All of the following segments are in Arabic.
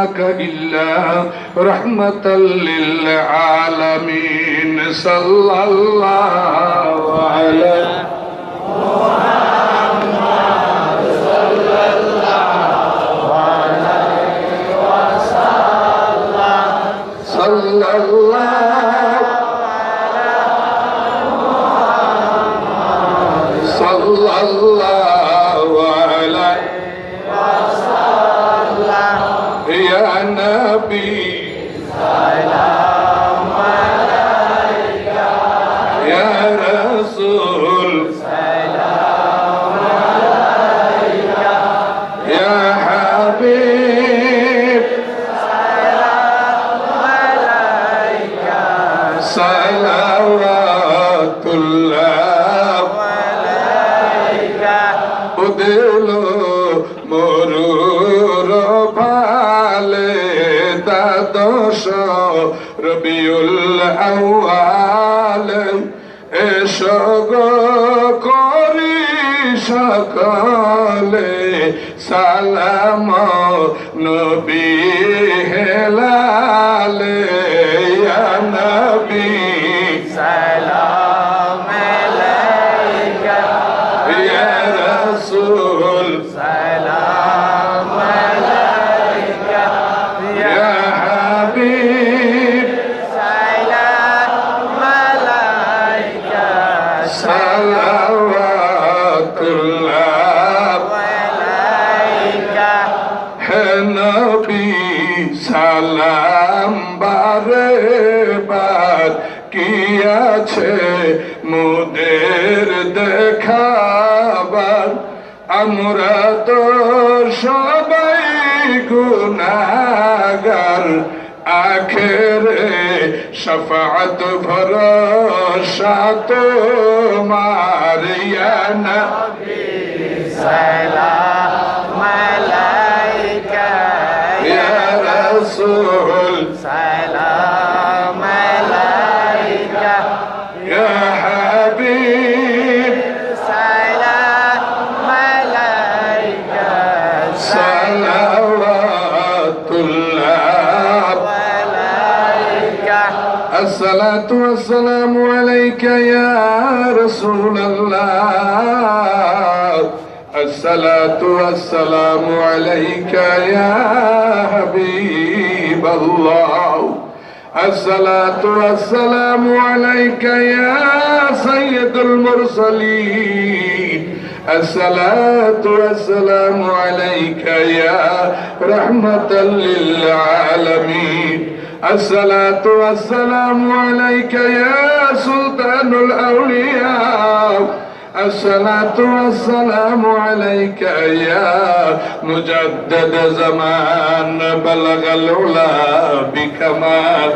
أرسلناك إلا رحمة للعالمين صلى الله عليه صلى الله صلى الله عليه يا দিল মরুর পালে দ্বাদশ রবিউল আউয়াল। এসো গো করি সকলে সালাম নবী হেলালে। সালাম বারে বার কি আছে মুদের দেখাবার আমরা তো সবাই গুনাগার, আখেরে শফাত ভরসা তোমার ইয়া নবী رسول سلام عليك. يا حبيب. سلام عليك. صلوات الله. عليك. الصلاة والسلام عليك يا رسول الله. الصلاة والسلام عليك يا حبيب. الله. الصلاة والسلام عليك يا سيد المرسلين. الصلاة والسلام عليك يا رحمة للعالمين. الصلاة والسلام عليك يا سلطان الأولياء. الصلاة والسلام عليك يا مجدد زمان بلغ العلا بكمال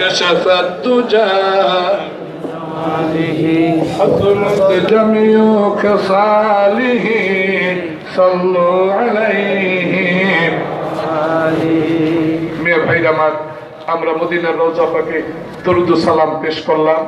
كشف الدجى حضرت جميع خصاله صلوا عليه মেয়ে ভাইরা আমার আমরা মদিনার রোজা পাকে দরুদ সালাম পেশ করলাম